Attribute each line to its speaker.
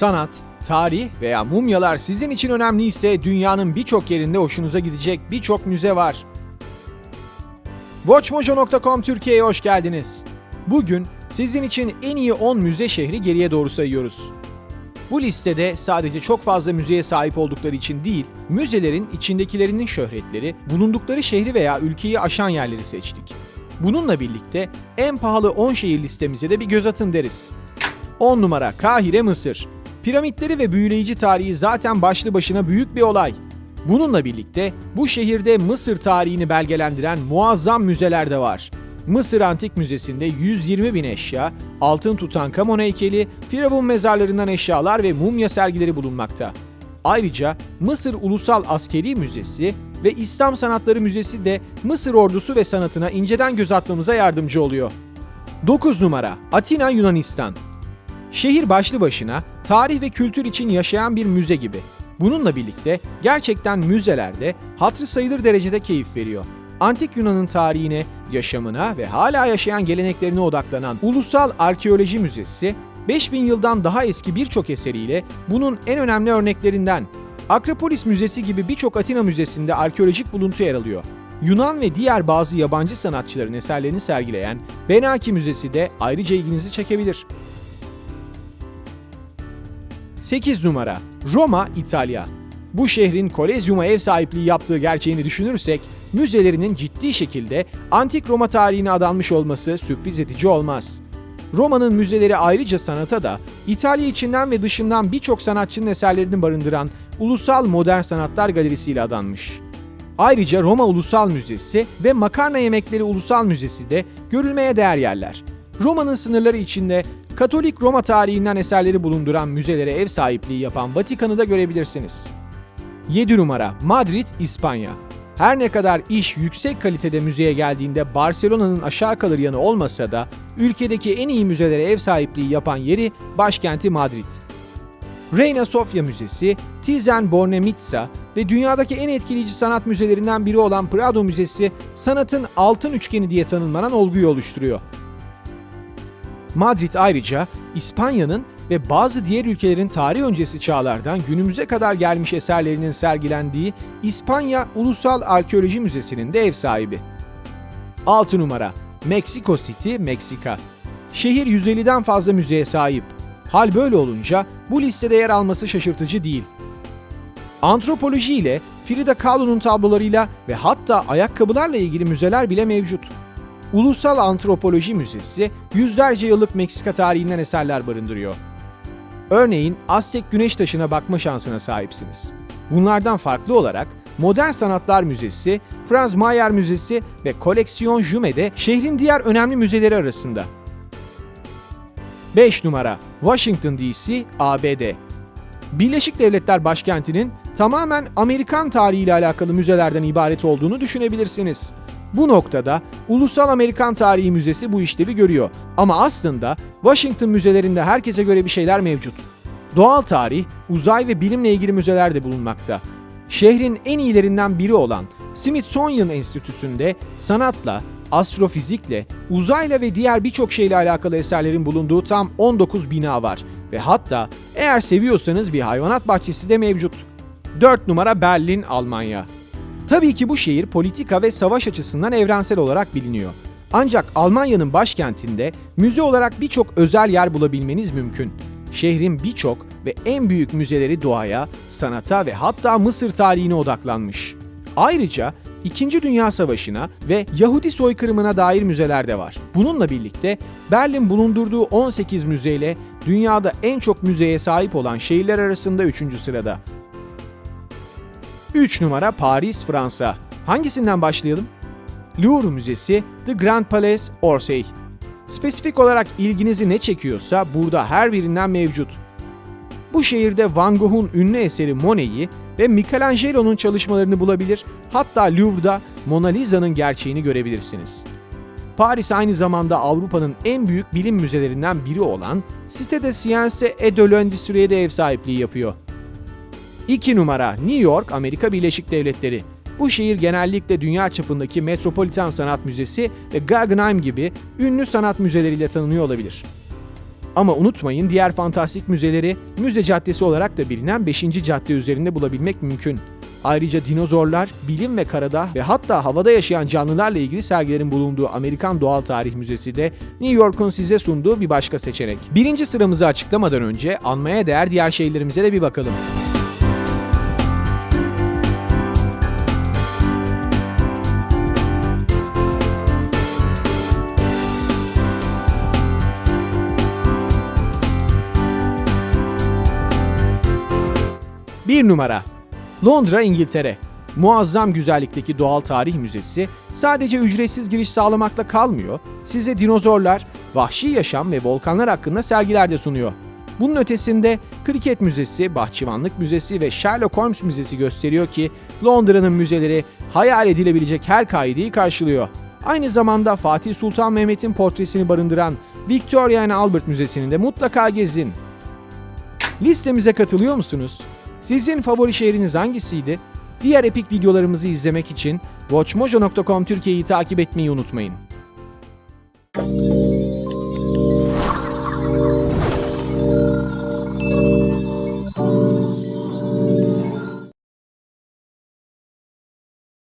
Speaker 1: Sanat, tarih veya mumyalar sizin için önemliyse dünyanın birçok yerinde hoşunuza gidecek birçok müze var. Watchmojo.com Türkiye'ye hoş geldiniz. Bugün sizin için en iyi 10 müze şehri geriye doğru sayıyoruz. Bu listede sadece çok fazla müzeye sahip oldukları için değil, müzelerin içindekilerinin şöhretleri, bulundukları şehri veya ülkeyi aşan yerleri seçtik. Bununla birlikte en pahalı 10 şehir listemize de bir göz atın deriz. 10 numara Kahire, Mısır. Piramitleri ve büyüleyici tarihi zaten başlı başına büyük bir olay. Bununla birlikte bu şehirde Mısır tarihini belgelendiren muazzam müzeler de var. Mısır Antik Müzesi'nde 120 bin eşya, altın Tutankamon heykeli, Firavun mezarlarından eşyalar ve mumya sergileri bulunmakta. Ayrıca Mısır Ulusal Askeri Müzesi ve İslam Sanatları Müzesi de Mısır ordusu ve sanatına inceden göz atmamıza yardımcı oluyor. 9 numara Atina Yunanistan Şehir başlı başına tarih ve kültür için yaşayan bir müze gibi. Bununla birlikte gerçekten müzelerde hatırı sayılır derecede keyif veriyor. Antik Yunan'ın tarihine, yaşamına ve hala yaşayan geleneklerine odaklanan Ulusal Arkeoloji Müzesi, 5000 yıldan daha eski birçok eseriyle bunun en önemli örneklerinden. Akropolis Müzesi gibi birçok Atina Müzesi'nde arkeolojik buluntu yer alıyor. Yunan ve diğer bazı yabancı sanatçıların eserlerini sergileyen Benaki Müzesi de ayrıca ilginizi çekebilir. 8 numara Roma, İtalya. Bu şehrin Kolezyum'a ev sahipliği yaptığı gerçeğini düşünürsek, müzelerinin ciddi şekilde antik Roma tarihine adanmış olması sürpriz edici olmaz. Roma'nın müzeleri ayrıca sanata da İtalya içinden ve dışından birçok sanatçının eserlerini barındıran Ulusal Modern Sanatlar Galerisi ile adanmış. Ayrıca Roma Ulusal Müzesi ve Makarna Yemekleri Ulusal Müzesi de görülmeye değer yerler. Roma'nın sınırları içinde Katolik Roma tarihinden eserleri bulunduran müzelere ev sahipliği yapan Vatikan'ı da görebilirsiniz. 7 numara Madrid, İspanya. Her ne kadar iş yüksek kalitede müzeye geldiğinde Barcelona'nın aşağı kalır yanı olmasa da ülkedeki en iyi müzelere ev sahipliği yapan yeri başkenti Madrid. Reina Sofia Müzesi, Thyssen-Bornemisza ve dünyadaki en etkileyici sanat müzelerinden biri olan Prado Müzesi sanatın altın üçgeni diye tanımlanan olguyu oluşturuyor. Madrid ayrıca İspanya'nın ve bazı diğer ülkelerin tarih öncesi çağlardan günümüze kadar gelmiş eserlerinin sergilendiği İspanya Ulusal Arkeoloji Müzesi'nin de ev sahibi. 6 numara Mexico City, Meksika. Şehir 150'den fazla müzeye sahip. Hal böyle olunca bu listede yer alması şaşırtıcı değil. Antropoloji ile Frida Kahlo'nun tablolarıyla ve hatta ayakkabılarla ilgili müzeler bile mevcut. Ulusal Antropoloji Müzesi yüzlerce yıllık Meksika tarihinden eserler barındırıyor. Örneğin Aztek güneş taşına bakma şansına sahipsiniz. Bunlardan farklı olarak Modern Sanatlar Müzesi, Franz Mayer Müzesi ve Koleksiyon Jume de şehrin diğer önemli müzeleri arasında. 5 numara Washington DC, ABD. Birleşik Devletler başkentinin tamamen Amerikan tarihiyle alakalı müzelerden ibaret olduğunu düşünebilirsiniz. Bu noktada Ulusal Amerikan Tarihi Müzesi bu işlevi görüyor. Ama aslında Washington müzelerinde herkese göre bir şeyler mevcut. Doğal tarih, uzay ve bilimle ilgili müzeler de bulunmakta. Şehrin en iyilerinden biri olan Smithsonian Enstitüsü'nde sanatla, astrofizikle, uzayla ve diğer birçok şeyle alakalı eserlerin bulunduğu tam 19 bina var. Ve hatta eğer seviyorsanız bir hayvanat bahçesi de mevcut. 4 numara Berlin, Almanya. Tabii ki bu şehir politika ve savaş açısından evrensel olarak biliniyor. Ancak Almanya'nın başkentinde müze olarak birçok özel yer bulabilmeniz mümkün. Şehrin birçok ve en büyük müzeleri doğaya, sanata ve hatta Mısır tarihine odaklanmış. Ayrıca İkinci Dünya Savaşı'na ve Yahudi soykırımına dair müzeler de var. Bununla birlikte Berlin bulundurduğu 18 müzeyle dünyada en çok müzeye sahip olan şehirler arasında 3. sırada. 3 numara Paris, Fransa. Hangisinden başlayalım? Louvre Müzesi, The Grand Palais, Orsay. Spesifik olarak ilginizi ne çekiyorsa burada her birinden mevcut. Bu şehirde Van Gogh'un ünlü eseri Monet'i ve Michelangelo'nun çalışmalarını bulabilir, hatta Louvre'da Mona Lisa'nın gerçeğini görebilirsiniz. Paris aynı zamanda Avrupa'nın en büyük bilim müzelerinden biri olan Cité des Sciences et de l'Industrie de ev sahipliği yapıyor. 2 numara New York, Amerika Birleşik Devletleri. Bu şehir genellikle dünya çapındaki Metropolitan Sanat Müzesi ve Guggenheim gibi ünlü sanat müzeleriyle tanınıyor olabilir. Ama unutmayın diğer fantastik müzeleri Müze Caddesi olarak da bilinen 5. cadde üzerinde bulabilmek mümkün. Ayrıca dinozorlar, bilim ve karada ve hatta havada yaşayan canlılarla ilgili sergilerin bulunduğu Amerikan Doğal Tarih Müzesi de New York'un size sunduğu bir başka seçenek. Birinci sıramızı açıklamadan önce anmaya değer diğer şeylerimize de bir bakalım. Bir numara. Londra, İngiltere. Muazzam güzellikteki Doğal Tarih Müzesi sadece ücretsiz giriş sağlamakla kalmıyor, size dinozorlar, vahşi yaşam ve volkanlar hakkında sergiler de sunuyor. Bunun ötesinde Kriket Müzesi, Bahçıvanlık Müzesi ve Sherlock Holmes Müzesi gösteriyor ki Londra'nın müzeleri hayal edilebilecek her kaideyi karşılıyor. Aynı zamanda Fatih Sultan Mehmet'in portresini barındıran Victoria and Albert Müzesi'ni de mutlaka gezin. Listemize katılıyor musunuz? Sizin favori şehriniz hangisiydi? Diğer epik videolarımızı izlemek için watchmojo.com Türkiye'yi takip etmeyi unutmayın.